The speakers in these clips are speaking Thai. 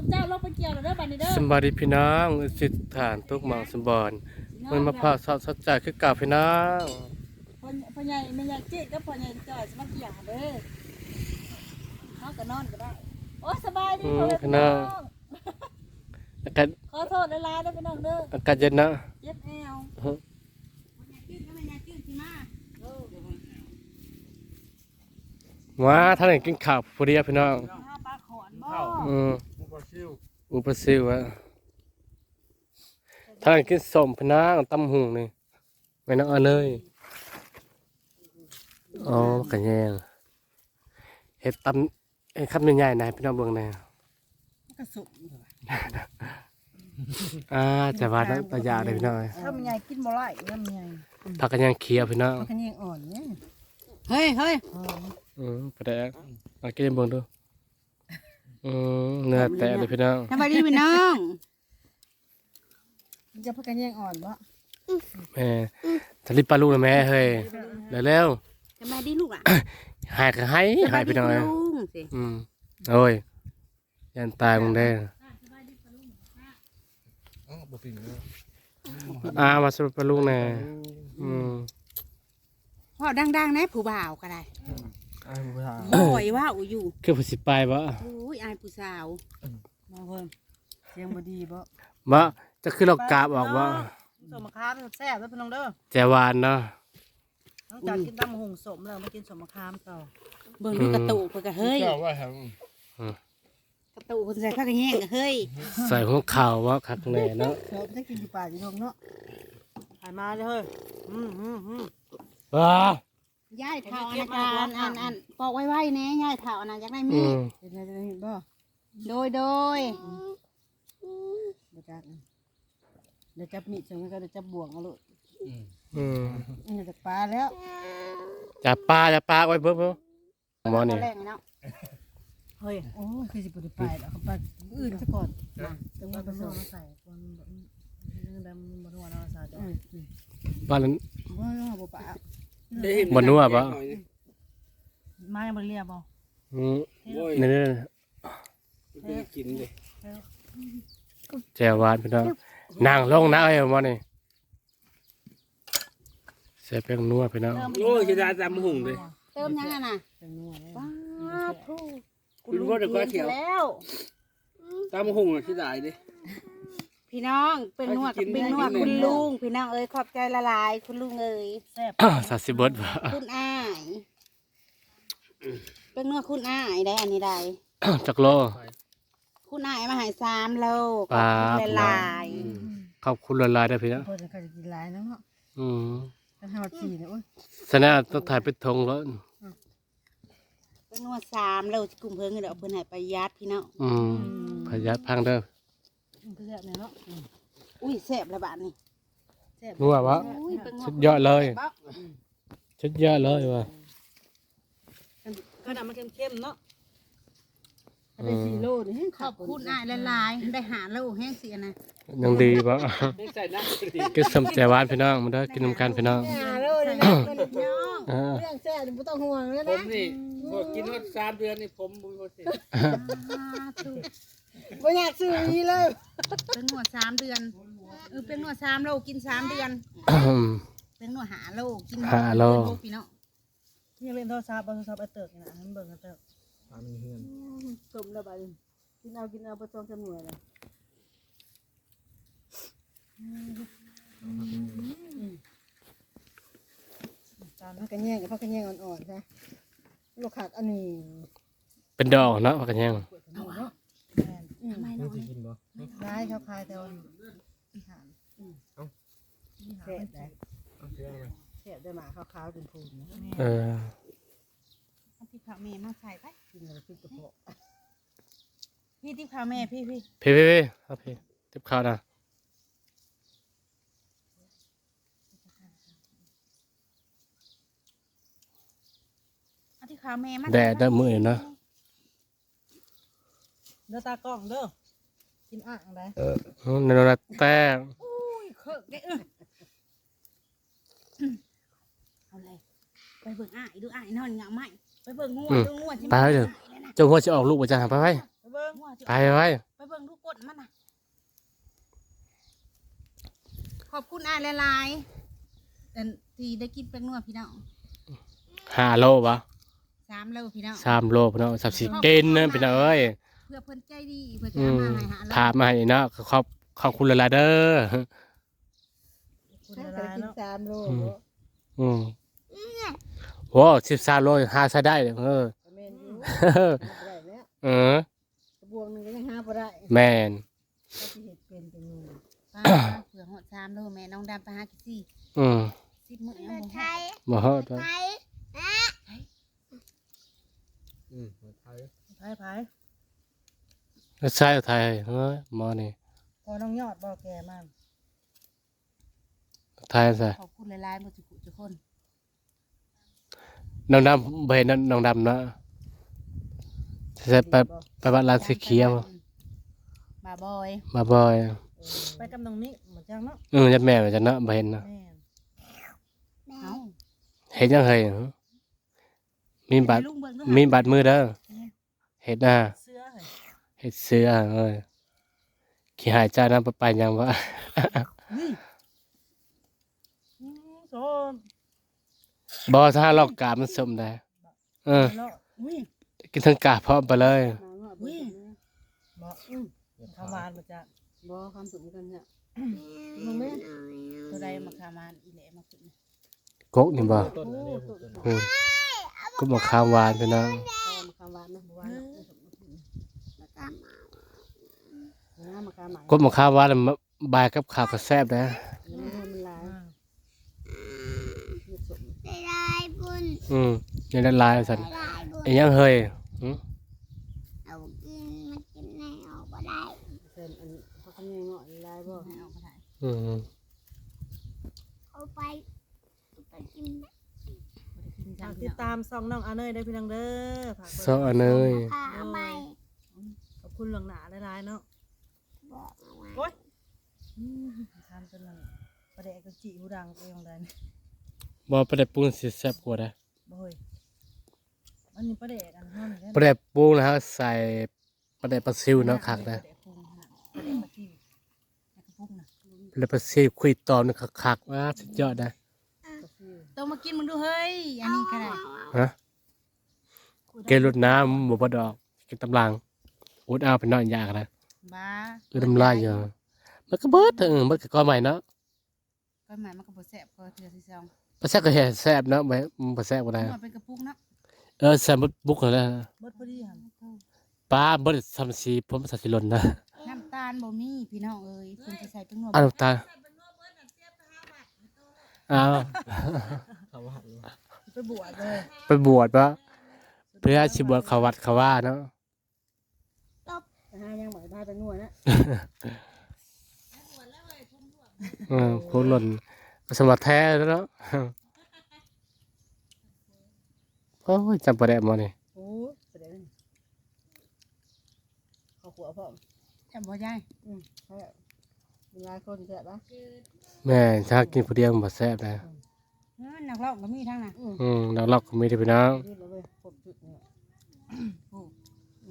คุณเจ้าลงไปเกี่ยวแล้วเด้อบัดนี้เด้อสำบายดีพี่น้องสิทธานทุกหมองสมบรมันมาพร้าวสดสดใจคือเก่าพี่น้องพ่อพ่อใหญ่แม่ใหญ่เจ๊ก็พ่อใหญ่จ่อยสิมาเกี่ยวเด้อเฮาก็นอนก็ได้โอ้สบายดีพ่อแม่พี่น้องอากาศขอโทษหลายๆเด้อพี่น้องเด้ออากาศเย็นนะเจ็บแอวว้าท่านไหนกินข้าวพอดีอะพี่น้องหาปลาขอนบ่อืม อุปสิวะท่านไหนกินสมพี่น้องตำหุงนี่ไม่น้องเอาเลยอ๋อกันแยงเห็ดตำเห็ดคำใหญ่ๆนะพี่น้องเบิ่งแน่กระสุนอ่าจะว่าน้ำตายาเลยพี่น้องถ้ามันใหญ่กินบ่ไรถ้ามันใหญ่ผักกันยังเคี้ยวพี่น้องมันขยังอ่อนเนี่ยเฮ้ยเฮ้ยหอมอืมไปได้เอากินเบิ่งดู อืมเนื้อแตะเลยพี่น้องสบายดีพี่น้องมันจะพักกันยังอ่อนบ่แม่ทะลิปลาลูกนะแม่เฮ้ยเร็วสบายดีลูกอะๆหายก็ให้หายพี่น้องลุงสิอืมโอ้ยยันตายมึงได้อ่ามาสรุปปลาลูกแน่อืมพ่อดังๆนะผู้บ่าวก็ได้ บ่อยว่าอูอยู่คือผู้สิไปบ่โอ้ยอายผู้สาวมาเพิ่นเสียงบ่ดีบ่บ่จะคือเรากราบออกบ่สมมะขามแซ่บแล้วพี่น้องเด้อแจวานเนาะหลังจากกินตำหุงสมแล้วมากินสมมะขามต่อเบิ่งดูกระตุกเพิ่นก็เฮ้ยว่าครับกระตุกเพิ่นใส่ข้าวกระแยงก็เฮ้ยใส่หัวข่าวว่าคักแน่เนาะเดี๋ยวจะกินอยู่ป่าอยู่ทงเนาะหายมาเลยเฮ้ยอืมอืมอืมว้า ย่ายเฒ่าอนาการอันอันปอกไว้ๆแน่ย่ายเฒ่าอนาอยากได้อืมีดมเห็นอะไรจะเห็นบ่โดยโดยเดี๋ยวจับเดี๋ยวจับมีดจังก็เดี๋ยวจับบ่วงเอาลูกอืมนี่จากปลาแล้วจับปลาจับปลาไว้เบิ่งเบิ่งหมอนี่แรงเนาะเฮ้ยโอ้ยคือสิบ่ได้ไปแล้วเขาไปอื่นซะก่อนต้องมาผสมมาใส่คนเรื่องดำบ่นัวเนาะสาวจ้ะบ้านนั้นบ่นัวบ่ปะบ่นัวบ่มายังบ่เรียบบ่อืมนี่นี่แจวานพี่น้องนั่งลงนะเอ้ยหมอนี่ใส่แป้งนัวพี่น้องโอ้ยจะได้ตามหุ่งเลยเติมยังอะน่ะเป็นนัวเลยว้าทูคุณว่าเดี๋ยวก็เขียวแล้วตามหุ่งอะที่ได้ดิ พี่น้องเป็นนวดเอาสิกินเป็นนวดกินคุณเลยลุง พี่น้องเอ้ยขอบใจละลายคุณลุงเอ้ยแซ่บสัตว์สิเบิดบ่คุณอ้ายเป็นนวดคุณอ้ายได้อันนี้ได้จักโลคุณอ้ายมาใหายสามโลขปอบลาคุณละลายขอบคุณละลายๆเด้อพี่น้องเพิ่นก็จะกินหลายนะเนาะอืมถ้าทำสี่เนี่ยโอ้ยฉะนั้นต้องถ่ายเป็นธงแล้วเป็นนวดสามโลกลุ่มเพิ่งเดี๋ยวเอาเพิ่นใหายไปยัดพี่น้องอืมพยัดพังเด้อ มันก็แซ่บเนี่ยเนาะอุ้ยแซ่บระบาดนี่แซ่บนัววะอุ้ยเป็นนวสุดยอดเลยแซ่บบ่ชุดยอดเลยว่ะขนาดมันเข้มๆเนาะถ้าได้สี่โลนี่ขอบคุณอ้ายละลายได้หาโลแห้งเสียนะยังดีบ่ไม่ใส่นะกินสมแจวานพี่น้องมาเด้อกินน้ำกันพี่น้องห้าโลนี่นะพี่น้องอ่าเรื่องแซ่บนี่บ่ต้องห่วงเลยผนะมนี่พอกินว่าสามเดือนนี่ผมบุญพอสิ บ่อยากซื้ออีเลยเป็นนวดสามเดือนเออเป็นนวดสามโลกินสามเดือน เป็นนวดหาโลกินหาโล เดือนพี่น้องยังเล่นโทรศัพท์บ่โทรศัพท์ไอ้เติร์กนี่นะให้มันเบิ่งกันเติร์กสมแล้วบัดนี้กินเอากินเอาบ่ต้องจำนวนเลยตามพักกันแย่งกับพักกันแย่งอ่อนๆซะลูกขาดอันนี้เป็นดอกเนาะว่ากันยังเนาะอืม ทำไมน้องร้ายเขาคายแต่วันถามเสร็จได้เสร็จได้หมาขาวๆเป็นพูนนะเออเอาที่ข้าวแม่มาใส่ไปกินอะไรขึ้นกระเพาะพี่ที่ข้าวแม่พี่พี่พี่พี่พี่ครับพี่ทิบข้าวนะเอาที่ข้าวแม่มาแดดเด้อมือนี่เนาะ เด้ตากล้องเด้อกินอ่างได้เออนันนะแต้มอุ้ยเะออาเลยไปเบิ่งอ้ายดูอ้ายนอนเงาไหมไปเบิ่งงัวดูงัใช่ไหมไปเจ้าหัจะออกลูกมาจ้าไปไปไปวจไปไปเบิ่งลูกกดมันนะขอบคุณอ้ายหลายๆแที่ได้กินแป้งนัวพี่น้องห้าโลปะสามโลพี่น้องสามโลพี่น้องสับสิเกนนะพี่น้องเอ้ย พื่อเพิ่นใจดีเพื่อจะอืมมาให้หาพามาให้เนาะขอบขอบคุณหลายๆเด้อคุณถ้าละเกิดลายกินเนาะสามโลอืมอืมโว้สิบสามโลหาใช้ได้เลยเออ ก็แม่นอยู่เออหาบ่ได้แล้วเออ กระบวงหนึงก็ยังหาบ่ได้แม่นก็สิเฮ็ดเป็นจังนี้ป้าเผื่อหดสามโลแม่น้องดำไปหากิซี่อืมสิบมื้อยังบ่ฮอดบ่ฮอดวะอืมไทยพายพายแล้ว ใช่ไทยเฮ้ยหมอนี่พอน้องยอดบ่แก่มันไทยใส่ขอบคุณหลายๆหมดทุกทุกคนน้องดำบ่เห็นน้องดำเนาะใส่ไปไปบ้านร้านสีเขียวบาบอยมาบ่อยไปกับน้องนิกเหมือนจังเนาะเออยัดแม่ว่าจะเนาะบ่เห็นเนาะแม่นเอ้าเห็นยังเฮยมีบัตรลุงเบิ่งดูมีบัตรมือเด้อเห็ดนะ เสื้อเฮ้ยเห็ดเสื้อเอ้ยขี้หายใจน้ำไปไปยังวะอืมโซนบอถ้าลอกกาบมันสมได้ เออเนาะอุ้ยกินทั้งกาบพร้อมไปเลยมาเงาะบ่ได้นะบ่อืมทำหวานบ่จ้ะบ่คำสุมกันเนี่ยมึงแม่ตัวใดมาคามาอีแหละมาขึ้นกกนี่บ่ต้นอันนี้ผมต้นอืมก็บอกข้าวหวานไปนะตอมคำหวานนะบ่หวานนะมากาม นะมากามหมายก็บอกข้าวหวานแล้วมาบายกับข้าวก็แซ่บนะมันมันหลายอ่ามีสมอืมยังได้หลายสันไอ้ยังเฮยอืมเส้นอันเขาคำยังเงาะหลายบ่ให้เอาไปถ่ายอืมบ่ได้กินฝากจำติดตามซองน้องอาเนยได้พี่น้องเด้อฝากกดโซอันเนยขอบคุณหลวงหนาหลายๆเนาะ โอ๊ยอืมทานจนนั่นประเดกก็จิหูดังไปของใดนี่บ่ประเด็ปรุงสิแซ่บกว่าได้บ่เฮ้ยอันนี้ประเดกอันห้อนนี่ประเด็ปรุงนะฮะใส่ประเด็ปลาซิวเนาะคักนะประเดกพุงน่ะประเดกมาจิ้มแล้วก็พุกนะประเด็ปลาซิวคุยตอมนี่คักๆว่าสุดยอดนะต้องมากินมึงดูเฮ้ย อันนี้ก็ได้ฮะเกลดน้ำหมูบดอกกินตำลังอุดเอาไปนอนยากนะ บ้าคือทำลายอยู่มันก็เบิดเออมันก็ก้อนใหม่เนาะก็หมายมันก็บ่แซ่บก็เทื่อที่สองปลาแซ่บก็เห็นแซ่บเนาะไม่มันบ่แซ่บก็ได้นวดเป็นกระปุกเนาะเออแซ่บบุกเลยนะเบิดพอดีหั่นปลาเบิดทำสีผมสัตว์สิหลนนะน้ำตาลบ่มีพี่น้องเอ้ยเพิ่นสิใส่เป็นนวดอ้าวน้ำตาอ้าวคำว่าไปบวชเลยไปบวชปะเพื่อชิบวชเขาวัดเขาว่าเนาะแต่หายังหมายพาไปนวดนะเออโคตรหล่นก็สมบัติแท้แล้วเนาะโอ้ยจำประเด็นมาเนี่ยโอ้ประเดี๋ยวนี้เขาขัวพ่อมจำบ่ได้อืมเขาเวลาคนแซ่บปะแม่ถ้ากินผู้เดียวมันบ่แซ่บนะเออนักร้องก็มีทั้งนั้นอืมแล้วเราก็มีได้ไปน้องยืดเลยเว้ยผมจุดเนี่ยโอ้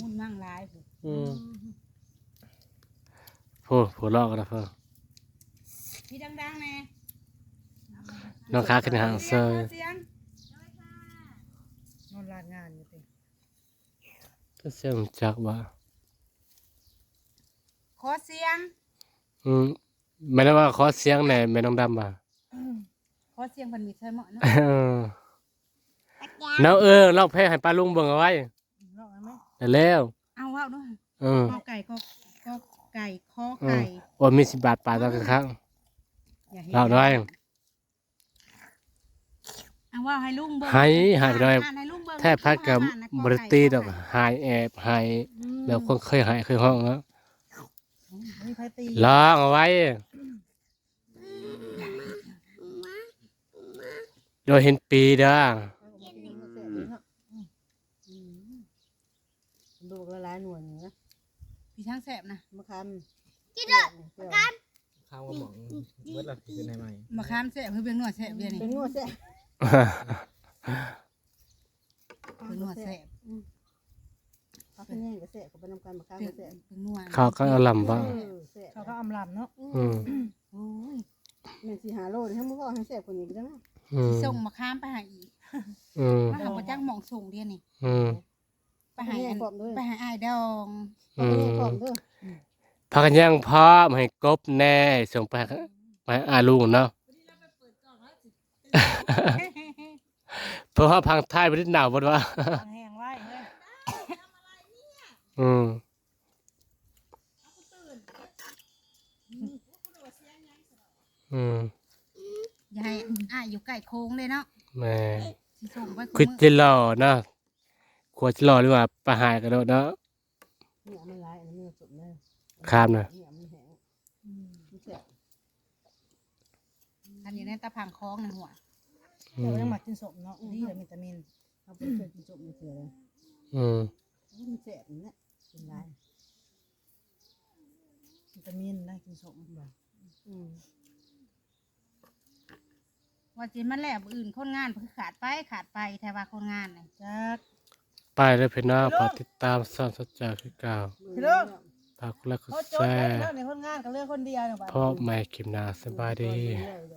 มุ่นมั่งหลายผู้อืม โอ้ผัวลอกกันนะเพื่อพี่ดังๆแน่น้องค้าขึ้นหางเซยเสียงนอนลาดงานอยู่ติก็เสียงจักว่าขอเสียง อืมไม่ได้ว่าขอเสียงไหนไม่ต้องดำว่ะขอเสียงเพิ่นมีใช่เหมาะเนาะเออน้องเออลองเพลงให้ป้าลุงเบิ่งเอาไว้ลอกไหมได้แล้ว เอาเว้าด้วยเออขอไก่ก็ก็ ไก่ขออืไก่มโอ้ยมีสิบบาทปลาตอนกลางอย่าเห็นเราด้วยเอาว่าให้ลุงเบิ่งให้ให้ไปด้วยอ่านให้ลุงเบิ่งแทบพักกับอ่านนะบริตีดอกหายแอบหายแล้วคนเคยหายเคยห้องแล้วมีไผตีลองเอาไว้ โดยเห็นปีเด้อดูละลายหน่วยหนึ่งนะ พี่ช่างแสบนะมะขามกินเด้อมะขามข้าวกระหม่อมเบิดละคือในใหม่มะขามแสบคือเป็นนวดแสบเดียวนี่เป็นนวดแซ่บเป็นนวดแสบเขาเป็นแห้งกับแซ่บเขาเป็นน้ำกันมะขามเป็นกับแซ่บเป็นนวดเขาก็เอาลำว่าเออแซ่บเขาก็อำลำเนาะอืมโอ้ยแม่สิหาโลนี่ทั้งมื้อก็ให้แซ่บกว่านี้ก็ได้มั้ยอืมส่งมาข้ามไปหาอีกอืมมาหาบ่จักหมองส่งเดียวนี่อืม ไปหาอันไปหาอ้ายดองอืมพร้อมเด้อพากันย่างพร้อมให้กบแน่ส่งไปให้ไปให้อาลุงเนาะ เพราะว่าพังท้ายไปนิดหนาวบ่ว่า แห้งไว้เฮ้ยอืมอืมอย่าให้อ้ายอยู่ใกล้โค้งเลยเนาะแหม่สิส่งไปคิดจะหล่อเนาะ ขวดจะหล่อหรือว่าประหายกันเนาะเนี่ยมันหลายอันนี้สุดเลยข้ามนะเนี่ยมันแห้งมันแซ่บอันนี้ในตะพังคล้องในหัวอืแต่มว่ายังมักกินสมเนาะดีเลยวิตามินเอาไปเคยกินสมนี่เสือเลยอืมมันแซ่บนี่แหละกินได้วิตามินได้กินสมบ่อืมว่าสิมาแล้วอื่นคนงานเพิ่นขาดไปขาดไปแต่ว่าคนงานนี่จัก ไปเลยพี่น้องฝากติดตามสอนสัจจาคือเก่าพี่ลูกฝากคุณและคุณเขาโจแชทย์ร์แล้วในคนงานก็เลือกคนเดียวเนี่ยบัด พ่อแม่กิมนาสบายดีกินหล